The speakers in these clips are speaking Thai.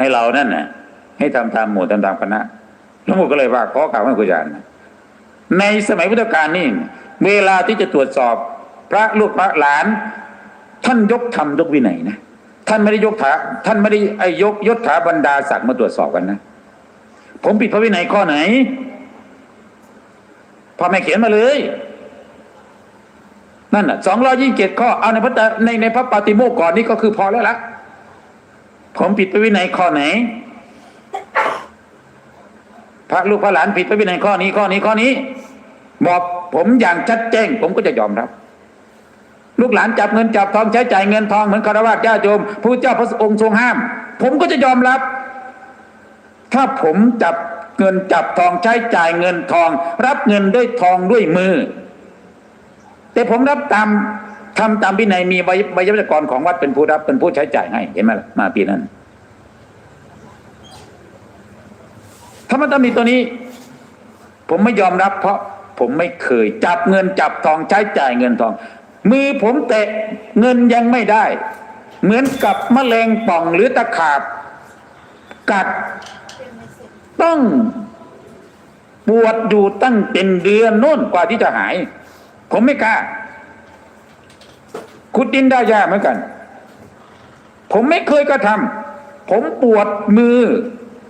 ให้เรานั่นน่ะ ให้ทำตามหมู่ทำตามคณะหลวงปู่ก็เลยว่าขอกล่าวให้คุณยานในสมัยพุทธกาลนี่ เวลาที่จะตรวจสอบพระลูกพระหลาน ท่านยกธรรมยกวินัยนะท่านไม่ได้ยกถาท่านไม่ได้ไอยกยศถาบรรดาศักดิ์มาตรวจสอบกันนะผมผิดพระวินัยข้อไหนพ่อแม่เขียนมาเลยนั่นน่ะสองร้อยี่สิบเจ็ดข้อ เอาในพระในในพระปาติโมกข์ก่อนนี้ก็คือพอแล้วล่ะ ผมผิดพระวินัยข้อไหน พระลูกพระหลานผิดพระวินัยข้อนี้ข้อนี้ข้อนี้ บอกผมอย่างชัดแจ้ง ผมก็จะยอมรับ ลูกหลานจับเงินจับทองใช้จ่ายเงินทองเหมือนคารวะญาติโยมพระเจ้าพระองค์ทรงห้าม ผมก็จะยอมรับ ถ้าผมจับเงินจับทองใช้จ่ายเงินทอง รับเงินด้วยทองด้วยมือ แต่ผมรับตาม ทำตามวินัยมีใบใบยวัจกรของวัดเป็นผู้รับเป็นผู้ใช้จ่ายให้เห็นไหมล่ะมาปีนั้นถ้ามันต้องมีตัวนี้ ผมไม่ยอมรับ เพราะผมไม่เคย จับเงินจับทองใช้จ่ายเงินทอง มือผมแตะเงินยังไม่ได้ เหมือนกับมแมลงป่องหรือตะขาบ กัดต้องปวดอยู่ตั้งเป็นเดือนโน่นกว่าที่จะหาย ผมไม่กล้า ขุดดินได้ยากเหมือนกัน ผมไม่เคยกระทำผมปวดมือ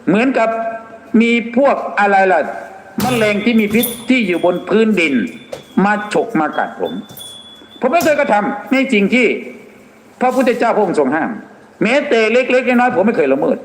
เหมือนกับมีพวกอะไรล่ะมแมลงที่มีพิษที่อยู่บนพื้นดิน มาฉกมากัดผม ผมไม่เคยกระทำในสิ่งที่ พระพุทธเจ้าพระองค์ทรงห้ามแม้แต่เล็กๆน้อยๆผมไม่เคยละเมิด